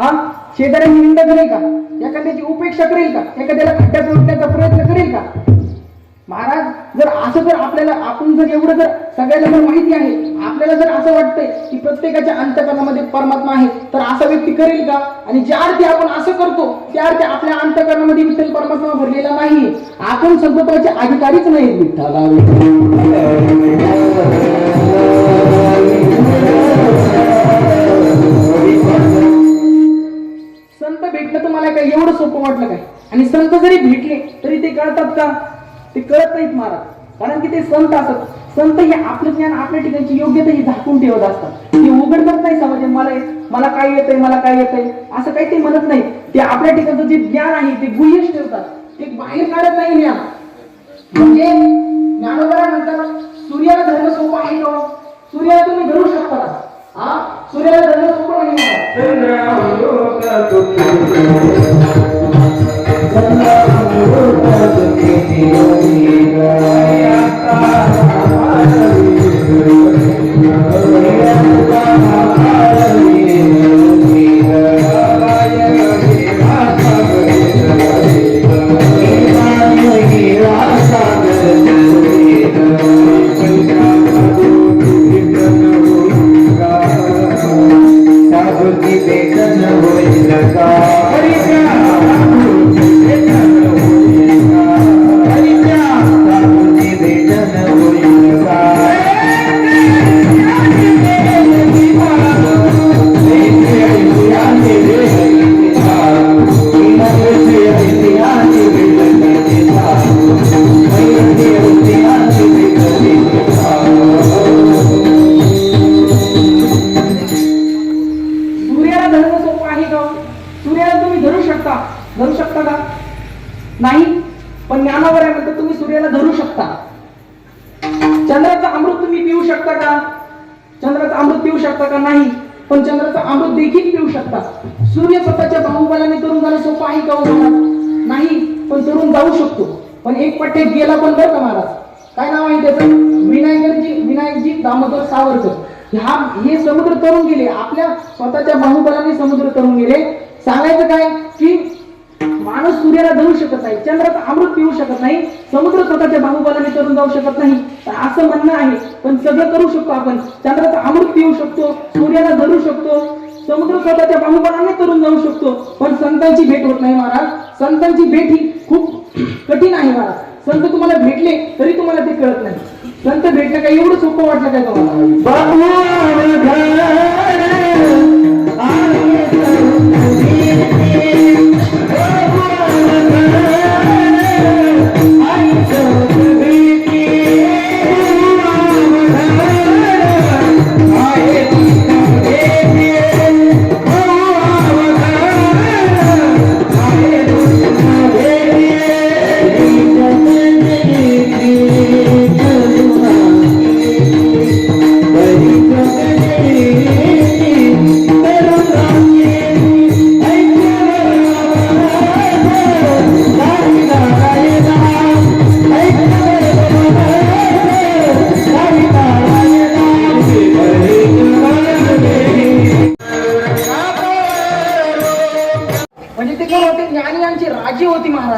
हा? शेजाऱ्यांनी निंदा करेल का? एखाद्याची उपेक्षा करेल का? एखाद्याला खड्ड्यात ओढण्याचा प्रयत्न करेल का? महाराज जर असं जर आपल्याला आपण जर एवढं जर सगळ्याला जर माहिती आहे आपल्याला जर असं वाटतंय की प्रत्येकाच्या अंतकरणामध्ये परमात्मा आहे तर असा व्यक्ती करेल का? आणि ज्या अर्थी आपण असं करतो त्या अर्थी आपल्या अंतकरणामध्ये विठ्ठल परमात्मा भरलेला नाही आपण संतोपाचे अधिकारीच नाही विठ्ठला. भेटलं तुम्हाला काय एवढं सोपं वाटलं काय? आणि संत जरी भेटले तरी ते कळतात का? ते कळत नाहीत महाराज. कारण की ते संत असतात. संत हे आपलं ज्ञान आपल्या ठिकाणची योग्यता ही झाकून ठेवत असतात. ते उघड नाही समाज मला मला काय येतंय मला काय येतंय? असं काही ते म्हणत नाही ते आपल्या ठिकाणचं जे ज्ञान आहे ते गुह्यच ठेवतात. ते बाहेर काढत नाही ज्ञान. म्हणजे ज्ञानोबरा नंतर सूर्याला धरणं सोपं आहे का हो? सूर्याला तुम्ही धरू शकता का? हा? सूर्याला महाराज. शकता? धरू शकता का? नाही. पण ज्ञानावर आहे म्हणतात तुम्ही सूर्याला धरू शकता. चंद्राचं अमृत तुम्ही पिऊ शकता का? चंद्राचं अमृत पिऊ शकता का? नाही. पण चंद्राचं अमृत देखील पिऊ शकता. सूर्य स्वतःच्या बाहुबलाने तरुण जाणं सोपं आहे का हो नाही. पण तरुण जाऊ शकतो. पण एक पट्टे गेला पण बरं का महाराज? काय नाव आहे त्याचं? विनायकरजी विनायकजी दामोदर सावरकर. ह्या हे समुद्र तरुण गेले. आपल्या स्वतःच्या बाहुबलाने समुद्र तरुण गेले. सांगायचं काय की माणूस सूर्याला धरू शकत नाही चंद्राचं अमृत पिऊ शकत नाही समुद्र स्वतःच्या बाहुबलाने करून जाऊ शकत नाही. तर असं म्हणणं आहे. पण सगळं करू शकतो आपण. चंद्राचं अमृत पिऊ शकतो सूर्याला धरू शकतो समुद्र स्वतःच्या बाहुबलाने करून जाऊ शकतो. पण संतांची भेट होत नाही महाराज. संतांची भेट ही खूप कठीण आहे महाराज. संत तुम्हाला भेटले तरी तुम्हाला ते कळत नाही. संत भेटणं काय एवढं सोपं वाटलं काय तुम्हाला?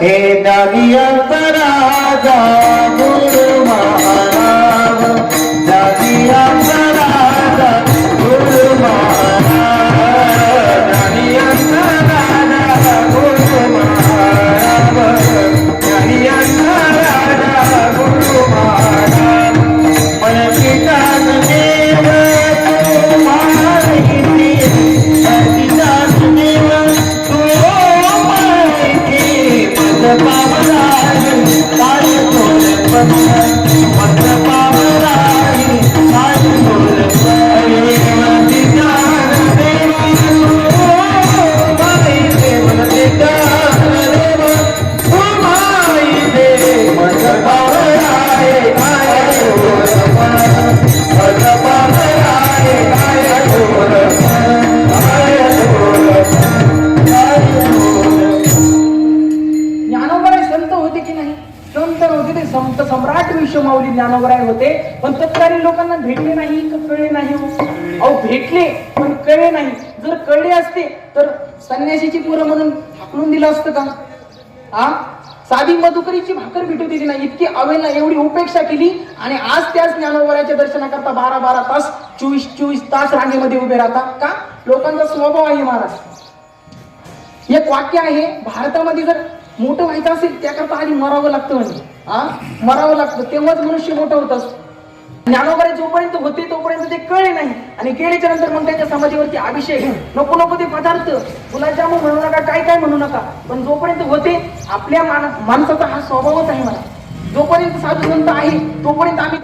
होती महाराज हे दानियांचा राजा गुरु महाराज पण माऊली ज्ञानोबराय होते. पण तत्कालीन लोकांना भेटले नाही कळले नाही. अहो भेटले पण कळे नाही. जर कळले असते तर संन्याशीची पोरं म्हणून हाकलून दिलं असतं का? हा? साधी मधुकरीची भाकर भेटू दिली नाही. इतकी अवेला एवढी उपेक्षा केली आणि आज त्याच ज्ञानोबराच्या दर्शनाकरता बारा बारा तास चोवीस चोवीस तास रांगेमध्ये उभे राहतात का? लोकांचा स्वभाव आहे महाराज. एक वाक्य आहे भारतामध्ये जर मोठं व्हायचं असेल त्याकरता आधी मरावं लागतं म्हणजे हा? मरावं लागतं. तेव्हाच मनुष्य मोठं होत. असतो ज्ञानोबरे जोपर्यंत होते तोपर्यंत ते कळले नाही. आणि केल्याच्यानंतर मग त्यांच्या समाधीवरती अभिषेक. नको नको ते पदार्थ. गुलाबजामून म्हणू नका काय काय म्हणू नका. पण जोपर्यंत होते आपल्या माणसाचा हा स्वभावच आहे मला जोपर्यंत साधू संत आहे तोपर्यंत आम्ही